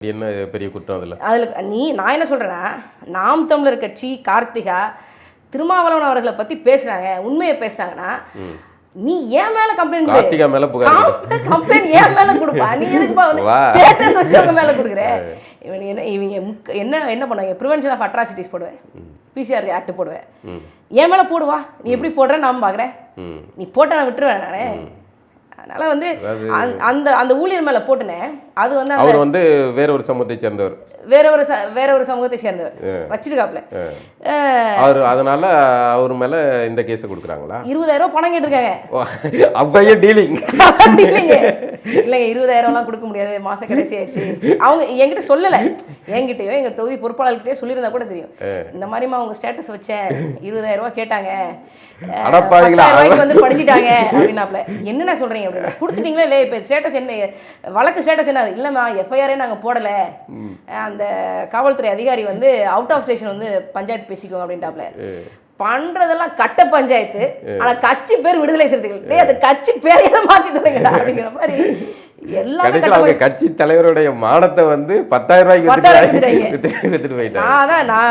என்ன பெரிய குற்றம் அதில்? அதில் நீ நான் என்ன சொல்கிறேன்னா நாம் தமிழர் கட்சி கார்த்திகா திருமாவளவன் அவர்களை பற்றி பேசுகிறாங்க உண்மையை பேசுனாங்கன்னா நீ ஏன் மேலே கம்ப்ளைண்ட் கார்த்திகா மேல புகார். கம்ப்ளைண்ட் ஏன் மேலே கொடுப்பா? நீ எதுக்குப்பா வந்து. ஸ்டேட்டஸ் வச்சவங்க மேலே கொடுக்குற? இவன் என்ன இவங்க முக்க என்ன என்ன பண்ணுவாங்க? ப்ரிவென்ஷன் ஆஃப் அட்ராசிட்டிஸ் போடுவேன். பிசிஆர் ஆக்ட் போடுவேன். என் மேலே போடுவா? நீ எப்படி போடுறேன்னு நான் பார்க்குறேன் ம். நீ போட்ட நான் விட்டுருவேன் நானே. அதனால வந்து அந்த- அந்த ஊழியர் மேலே போட்டுனேன் அது வந்து அவர் வந்து வேற ஒரு சமூகத்தை சேர்ந்தவர். வேற ஒரு வேற ஒரு சமூகத்தை சேர்ந்தவர். வச்சிருக்காப்ல. அவர் அதனால அவர் மேல இந்த கேஸை கொடுக்குறாங்களா? இருபதாயிரம் ரூபாய் பணம் கேட்டிருக்காங்க. அப்பயே டீலிங் அப்படி இல்லைங்க இருபதாயிரம்லாம் கொடுக்க முடியாது. மாச கடைசி ஆயிடுச்சு. அவங்க என்கிட்ட சொல்லலை. என்கிட்டயோ எங்க தொகுதி பொறுப்பாளர்கிட்டயோ சொல்லியிருந்தா கூட தெரியும். இந்த மாதிரிமா அவங்க ஸ்டேட்டஸ் வச்சேன் இருபதாயிரம் ரூபாய் கேட்டாங்க. ரூபாய்க்கு வந்து படிச்சிட்டாங்க அப்படின்னாப்ல என்னென்ன சொல்றீங்க அப்படின்னா? கொடுத்துட்டீங்களா இல்லையா? இப்போ ஸ்டேட்டஸ் என்ன? வழக்கு ஸ்டேட்டஸ் என்ன? இல்லைம்மா எஃப்ஐஆரே நாங்கள் போடலை. அந்த காவல்துறை அதிகாரி வந்து அவுட் ஆஃப் ஸ்டேஷன் வந்து பஞ்சாயத்து பேசிக்குவோம் அப்படின்ட்டாப்ல பண்றதெல்லாம் கட்ட பஞ்சாயத்து. ஆனா கட்சி பேர் விடுதலை சிறுத்தைகள். டேய் அது கட்சி பேரையே மாத்தி தொலைங்கடா அப்படிங்கிற மாதிரி எல்லாமே கட்சி தலைவருடைய மானத்தை வந்து பத்தாயிரம் ரூபாய்க்கு போயிட்டாங்க. நான் தான் நான்